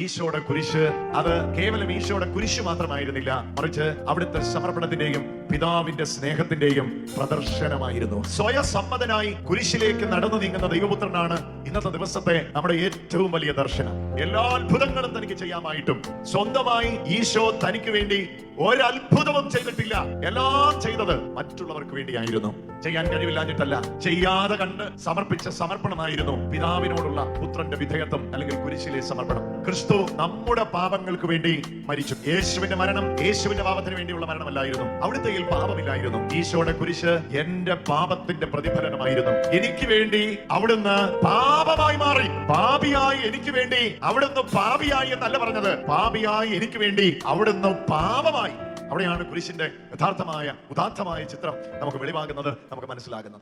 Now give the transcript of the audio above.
ഈശോയുടെ കുരിശ് അത് കേവലം ഈശോയുടെ കുരിശ് മാത്രമായിരുന്നില്ല മറിച്ച് അവിടുത്തെ സമർപ്പണത്തിന്റെയും പിതാവിന്റെ സ്നേഹത്തിന്റെയും പ്രദർശനമായിരുന്നു. സ്വയസമ്മതനായി കുരിശിലേക്ക് നടന്നു നീങ്ങുന്ന ദൈവപുത്രനാണ് ഇന്നത്തെ ദിവസത്തെ നമ്മുടെ ഏറ്റവും വലിയ ദർശനം. എല്ലാ അത്ഭുതങ്ങളും തനിക്ക് ചെയ്യാമായിട്ടും. സ്വന്തമായി ഈശോ തനിക്ക് വേണ്ടി ഒരത്ഭുതവും ചെയ്തിട്ടില്ല. എല്ലാം ചെയ്തത് മറ്റുള്ളവർക്ക് വേണ്ടിയായിരുന്നു. ചെയ്യാൻ കഴിവില്ലാഞ്ഞിട്ടല്ല ചെയ്യാതെ കണ്ട് സമർപ്പിച്ച സമർപ്പണമായിരുന്നു പിതാവിനോടുള്ള പുത്രന്റെ വിധേയത്വം അല്ലെങ്കിൽ കുരിശിലെ സമർപ്പണം. ക്രിസ്തു നമ്മുടെ പാപങ്ങൾക്ക് വേണ്ടി മരിച്ചു. യേശുവിന്റെ മരണം യേശുവിന്റെ പാപത്തിന് വേണ്ടിയുള്ള മരണമല്ലായിരുന്നു. അവിടുത്തെ പാപമില്ലായിരുന്നു. ഈശോയുടെ കുരിശ് എന്റെ പാപത്തിന്റെ പ്രതിഫലനമായിരുന്നു. എനിക്ക് വേണ്ടി അവിടുന്ന് പാപമായി മാറി. പാപിയായി എനിക്ക് വേണ്ടി അവിടുന്ന് പാപിയായി എന്നല്ല പറഞ്ഞത്. പാപിയായി എനിക്ക് വേണ്ടി അവിടുന്ന് പാപമായി. അവിടെയാണ് കുരിശിന്റെ യഥാർത്ഥമായ ഉദാത്തമായ ചിത്രം നമുക്ക് വെളിവാകുന്നത് നമുക്ക് മനസ്സിലാകുന്നത്.